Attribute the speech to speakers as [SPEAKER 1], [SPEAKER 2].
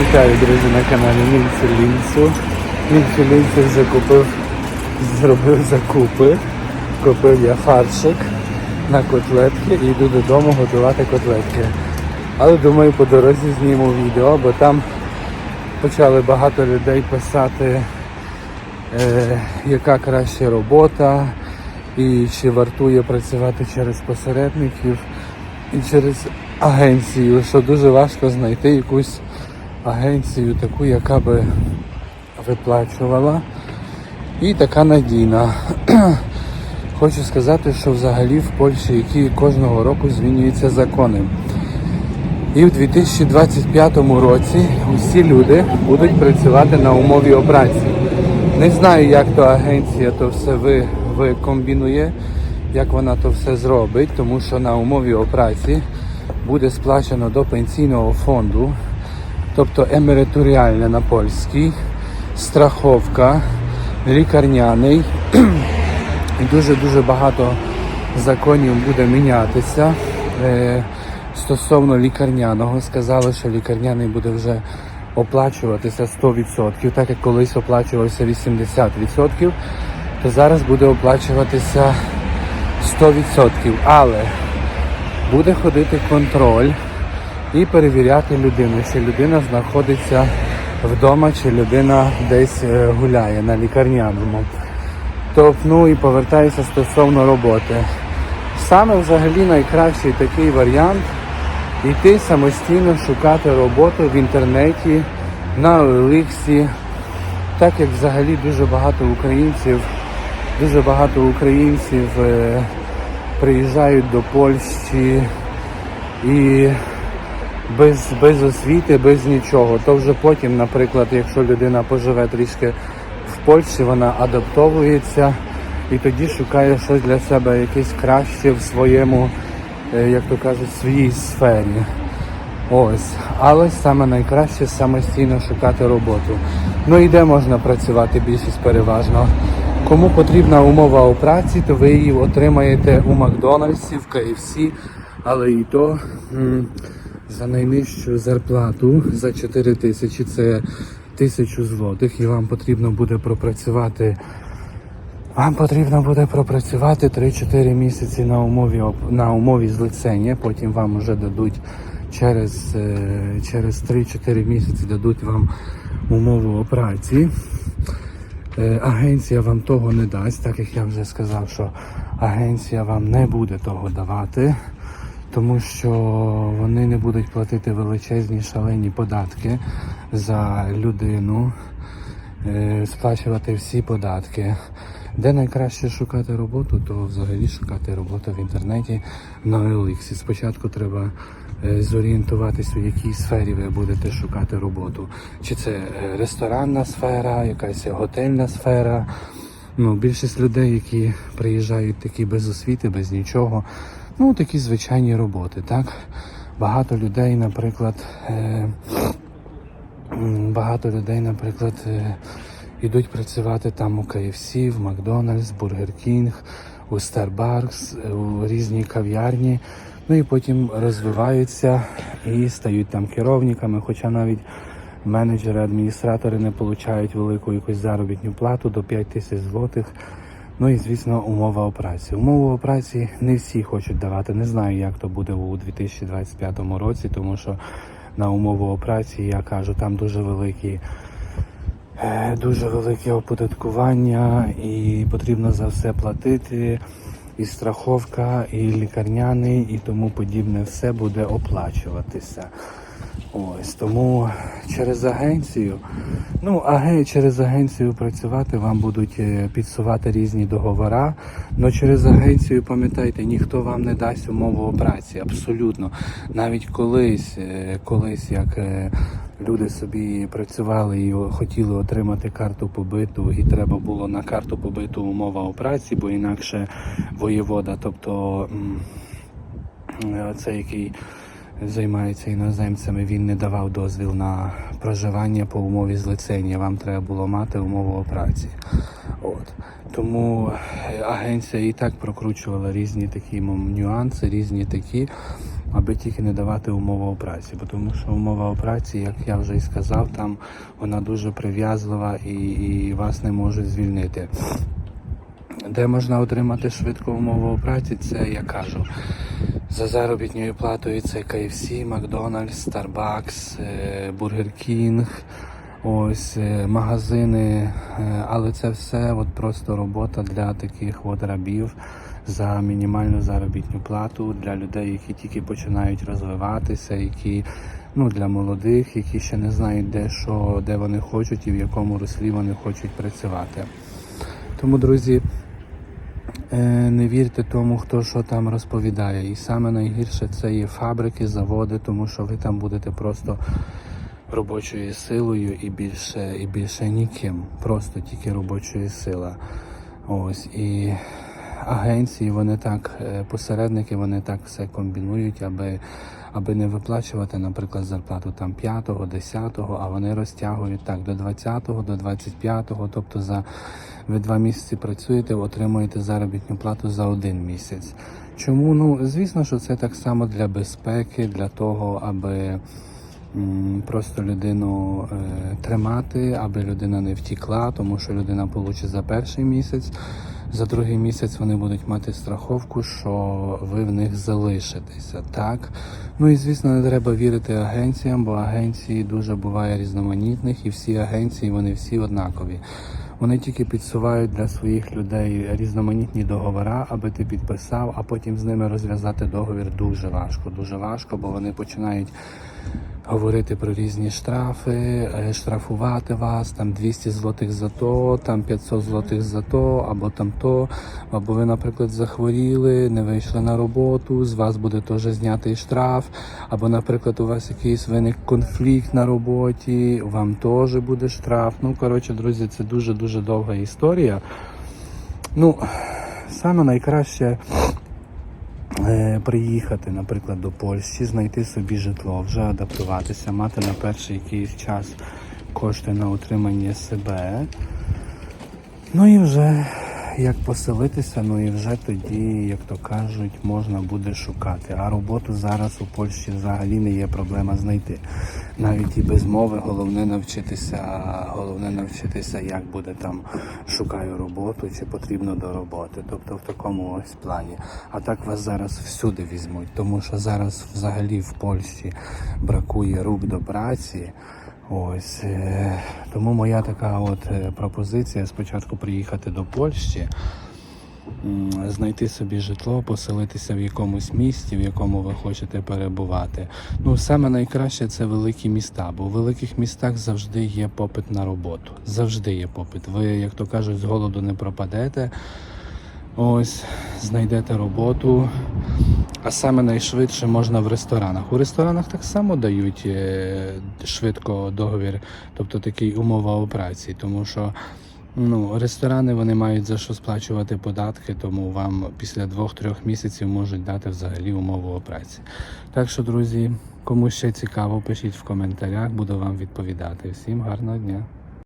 [SPEAKER 1] Вітаю, друзі, на каналі Нільцю Лінцю. Нільцю Лінцю вже купив, зробив закупи. Купив я фаршик на котлетки і йду додому готувати котлетки. Але думаю, по дорозі зніму відео, бо там почали багато людей писати, е, яка краща робота і чи вартує працювати через посередників і через агенцію, що дуже важко знайти якусь агенцію, таку, яка би виплачувала. І така надійна. Хочу сказати, що взагалі в Польщі, які кожного року змінюються закони. І в 2025 році усі люди будуть працювати на умові праці. Не знаю, як то агенція то все ви, викомбінує, як вона то все зробить, тому що на умові праці буде сплачено до пенсійного фонду, тобто емериторіальне на польській, страховка, лікарняний. І дуже-дуже багато законів буде мінятися. Е, стосовно лікарняного, сказали, що лікарняний буде вже оплачуватися 100%, так як колись оплачувався 80%, то зараз буде оплачуватися 100%. Але буде ходити контроль і перевіряти людину, чи людина знаходиться вдома, чи людина десь е, гуляє на лікарняному. Тобто, ну і повертаюся стосовно роботи. Саме взагалі найкращий такий варіант йти самостійно шукати роботу в інтернеті, на Олексі, так як взагалі дуже багато українців, дуже багато українців е, приїжджають до Польщі і без, без освіти, без нічого. То вже потім, наприклад, якщо людина поживе трішки в Польщі, вона адаптовується і тоді шукає щось для себе якесь краще в своєму, е, як то кажуть, своїй сфері. Ось, але саме найкраще самостійно шукати роботу. Ну і де можна працювати більшість переважно. Кому потрібна умова у праці, то ви її отримаєте у Макдональдсі, в KFC, але і то за найнижчу зарплату за 4 тисячі це тисячу злотих, і вам потрібно буде пропрацювати. Вам потрібно буде пропрацювати 3-4 місяці на умові на умові злицення, потім вам вже дадуть через, е, через 3-4 місяці дадуть вам умову о праці. Е, Агенція вам того не дасть, так як я вже сказав, що агенція вам не буде того давати, тому що вони не будуть платити величезні шалені податки за людину, е, сплачувати всі податки. Де найкраще шукати роботу, то взагалі шукати роботу в інтернеті на OLX. Спочатку треба е, зорієнтуватись, у якій сфері ви будете шукати роботу. Чи це е, ресторанна сфера, якась готельна сфера. Ну, більшість людей, які приїжджають такі без освіти, без нічого, ну такі звичайні роботи, так? Багато людей, наприклад, е, багато людей, наприклад, е, йдуть працювати там у KFC, в Макдональдс, Бургер Кінг, у Starbucks, е, у різні кав'ярні. Ну і потім розвиваються і стають там керівниками, хоча навіть менеджери, адміністратори не отримують велику якусь заробітну плату до 5 тисяч злотих. Ну і звісно, умова о праці. Умову о праці не всі хочуть давати. Не знаю, як то буде у 2025 році, тому що на умову о праці я кажу, там дуже великі. Е, Дуже велике оподаткування і потрібно за все платити. І страховка, і лікарняний, і тому подібне все буде оплачуватися. Ось тому через агенцію, ну аге, через агенцію працювати вам будуть е, підсувати різні договори. але через агенцію пам'ятайте, ніхто вам не дасть умову праці. Абсолютно. Навіть колись, е, колись як е, люди собі працювали і хотіли отримати карту побиту, і треба було на карту побиту умова о праці, бо інакше воєвода, тобто. м, Е, Це який займається іноземцями, він не давав дозвіл на проживання по умові злицення. Вам треба було мати умову праці. От. Тому е, агенція і так прокручувала різні такі нюанси, різні такі. аби тільки не давати умову праці. Бо тому що умова праці, як я вже і сказав, там вона дуже прив'язлива і, і вас не можуть звільнити. Де можна отримати швидку умову праці, це я кажу. За заробітною платою це KFC, Макдональдс, Starbucks, Burger King, ось е, магазини. Е, Але це все от просто робота для таких от рабів за мінімальну заробітну плату для людей, які тільки починають розвиватися, які ну для молодих, які ще не знають, де що, де вони хочуть і в якому руслі вони хочуть працювати. Тому, друзі, Не вірте тому, хто що там розповідає. І саме найгірше це є фабрики, заводи, тому що ви там будете просто робочою силою і більше, і більше ніким. Просто тільки робочою сила. Ось і агенції, вони так, е, посередники, вони так все комбінують, аби, аби не виплачувати, наприклад, зарплату там 5-го, 10-го, а вони розтягують так до 20-го, до 25-го, тобто за ви два місяці працюєте, отримуєте заробітну плату за один місяць. Чому? Ну, звісно, що це так само для безпеки, для того, аби просто людину е, тримати, аби людина не втікла, тому що людина получить за перший місяць. За другий місяць вони будуть мати страховку, що ви в них залишитеся. Так? Ну і звісно, не треба вірити агенціям, бо агенції дуже буває різноманітних, і всі агенції вони всі однакові. Вони тільки підсувають для своїх людей різноманітні договори, аби ти підписав, а потім з ними розв'язати договір дуже важко. Дуже важко, бо вони починають говорити про різні штрафи, е, штрафувати вас, там 200 злотих за то, там 500 злотих за то, або там то, або ви, наприклад, захворіли, не вийшли на роботу, з вас буде теж знятий штраф, або, наприклад, у вас якийсь виник конфлікт на роботі, вам теж буде штраф. Ну, коротше, друзі, це дуже-дуже довга історія. Ну, саме найкраще приїхати, наприклад, до Польщі, знайти собі житло, вже адаптуватися, мати на перший якийсь час кошти на утримання себе. Ну і вже як поселитися, ну і вже тоді, як то кажуть, можна буде шукати. А роботу зараз у Польщі взагалі не є проблема знайти. Навіть і без мови головне навчитися, головне навчитися, як буде там шукаю роботу, чи потрібно до роботи. Тобто в такому ось плані. А так вас зараз всюди візьмуть, тому що зараз взагалі в Польщі бракує рук до праці. Ось е, тому моя така от е, пропозиція спочатку приїхати до Польщі, знайти собі житло, поселитися в якомусь місті, в якому ви хочете перебувати. Ну, саме найкраще це великі міста, бо в великих містах завжди є попит на роботу. Завжди є попит. Ви, як то кажуть, з голоду не пропадете. Ось, знайдете роботу. А саме найшвидше можна в ресторанах. У ресторанах так само дають е, швидко договір, тобто такий умова о праці, тому що ну, ресторани вони мають за що сплачувати податки, тому вам після двох-трьох місяців можуть дати взагалі умову о праці. Так що, друзі, кому ще цікаво, пишіть в коментарях, буду вам відповідати. Всім гарного дня!